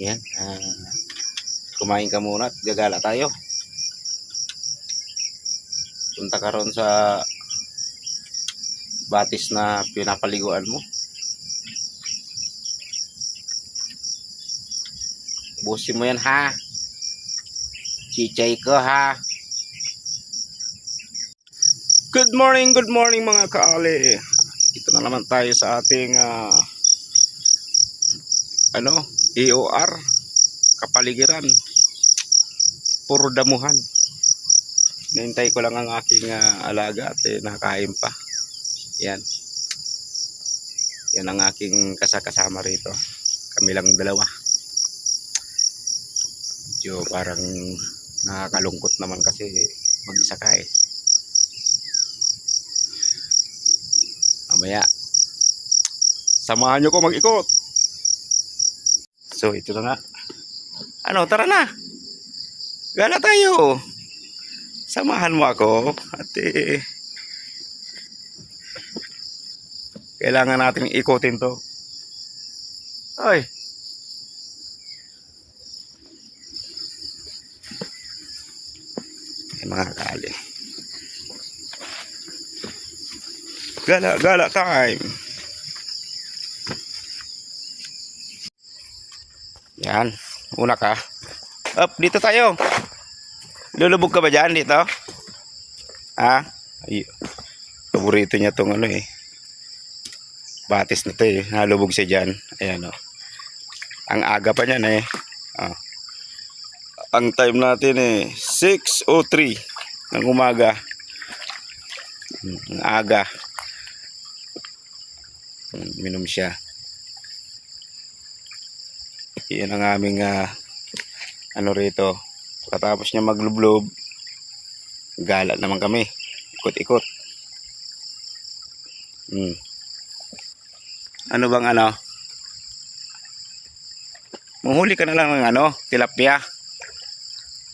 Yan. ah, kumain ka muna at gagala tayo. Punta ka ron sa batis na pinapaliguan mo. Busin mo yan ha. Chichay ko ha. Good morning, good morning mga kaali. Ito na naman tayo sa ating ah, ano, EOR kapaligiran. Puro damuhan. Nahintay ko lang ang aking ah, alaga at eh, nakakain pa. Yan. Yan ang aking kasakasama rito. Kami lang dalawa. Medyo parang nakakalungkot naman kasi mag-isa ka eh. Mamaya. Samahan nyo ko mag-ikot. So, ito na nga. Ano, tara na. Gala tayo. Samahan mo ako. At eh, kailangan natin ikutin to. Ay. Ay, mga kali. Gala, gala time. Yan. Una ka. Up, dito tayo. Lulubog ka ba dyan dito? Ha? Ay, paborito niya tong ano eh. Batis na to eh. Nalubog siya dyan. Ayan o. Ang aga pa niyan eh. Oh. Ang time natin eh. 6.03 ng umaga. Hmm, Ang aga. Hmm, Minom siya. Yan ang aming ah, ano rito. Pagkatapos niya maglublob, gala naman kami. Ikot-ikot. Hmm. Ano bang ano? Manghuli ka na lang ng ano, tilapia.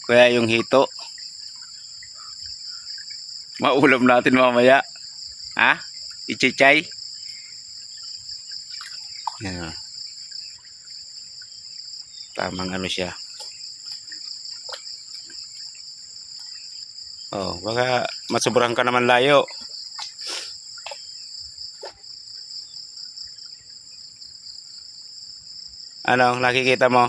Kaya yung hito. Maulam natin mamaya. Ha? Ichichay. Yan. Tamang ano siya. Oh, baka masobrahan ka naman layo. Ano, nakikita mo?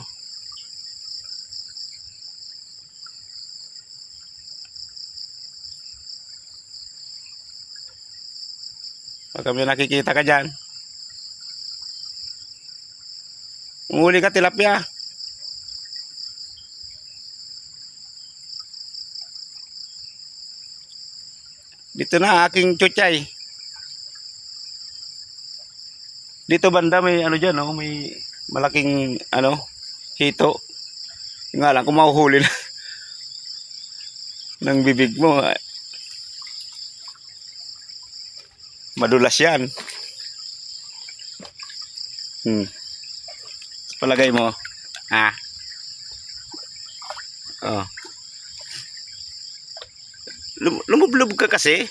Baka may nakikita ka dyan. Umuli ka tilapia. Dito na aking chuchay. Dito banda may ano dyan, oh, may malaking ano, hito. Yung nga lang, kung mahuhuli na ng bibig mo, eh, madulas yan. Hmm. Palagay mo, ha? Oh. Lum lumublob ka kasi.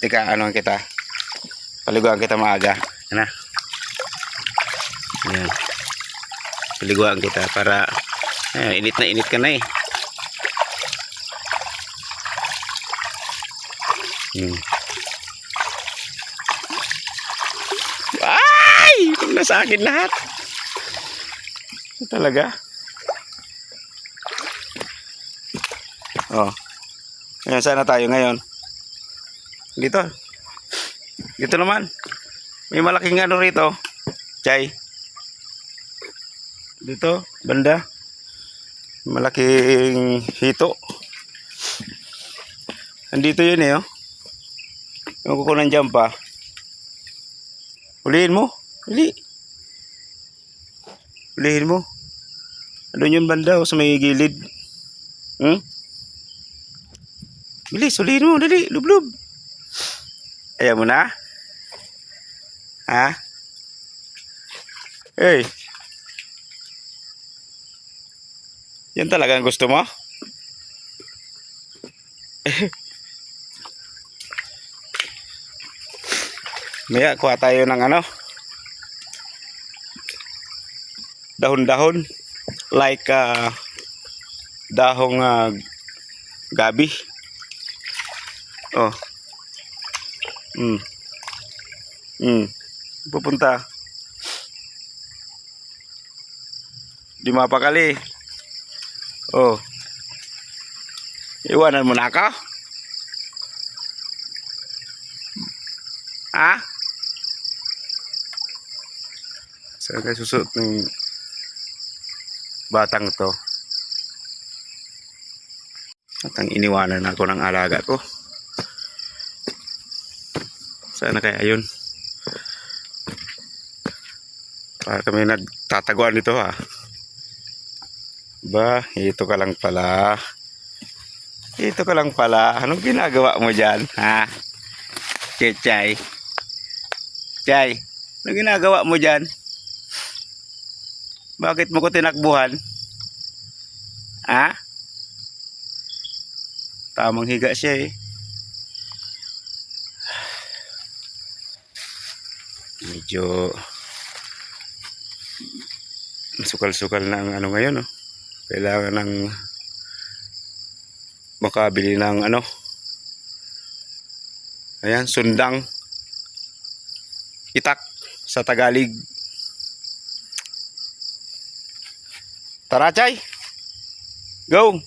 Teka, ano kita? Paliguan kita maaga. Ano? Ayan. Paliguan kita para eh, init na init ka na eh. Hmm. Ay! Nasa akin lahat. Talaga? Oh. Ayan, sana tayo ngayon. Dito. Dito naman. May malaking ano rito. Chay. Dito, banda. Malaking hito. Andito yun eh, oh. Yung kukunan dyan pa. Hulihin mo. Huli. Hulihin mo. Doon yung banda, oh, sa may gilid. Hmm? Bilis, hulihin mo. Dali, lublub. Ayaw mo na? Ha? Hey. Yan talaga ang gusto mo? Maya, kuha tayo ng ano. dahon-dahon like ah, dahong ah, gabi. Oh. Mm. Mm. Pupunta. Di mapakali. Oh. Iwanan mo na ako? Ha? Saan kayo susuot ng batang to? At iniwanan ako ng alaga ko. Sana kaya yun? Para kami nagtataguan dito ha. Ba, ito ka lang pala. Ito ka lang pala. Anong ginagawa mo dyan, ha? Chechay. Chay, anong ginagawa mo dyan? Bakit mo ko tinakbuhan? Ha? Tamang higa siya eh. Medyo sukal-sukal na ang ano ngayon, no? Kailangan ng makabili ng ano. Ayan, sundang itak sa Tagalog. Tara, Chay! Go!